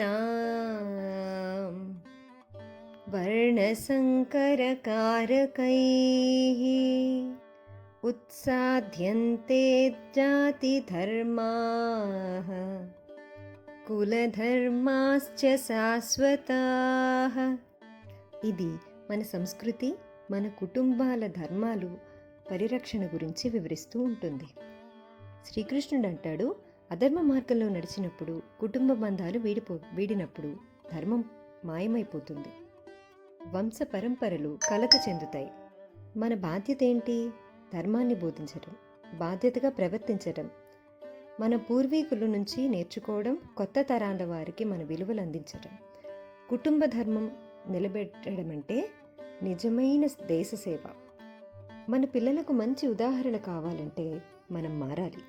दोषैरेतैकुलग्नानाम् वर्णसङ्करकारकैः उत्साद्यन्ते जातिधर्माः కులధర్మాశ్చ శాశ్వతాః ఇది మన సంస్కృతి మన కుటుంబాల ధర్మాలు పరిరక్షణ గురించి వివరిస్తూ ఉంటుంది శ్రీకృష్ణుడు అంటాడు అధర్మ మార్గంలో నడిచినప్పుడు కుటుంబ బంధాలు వీడిపో వీడినప్పుడు ధర్మం మాయమైపోతుంది. వంశ పరంపరలు కలత చెందుతాయి. మన బాధ్యత ఏంటి? ధర్మాన్ని బోధించటం బాధ్యతగా ప్రవర్తించటం. మన పూర్వీకుల నుంచి నేర్చుకోవడం కొత్త తరాల వారికి మన విలువలు అందించడం కుటుంబ ధర్మం నిలబెట్టడం అంటే నిజమైన దేశ సేవ. మన పిల్లలకు మంచి ఉదాహరణ కావాలంటే మనం మారాలి.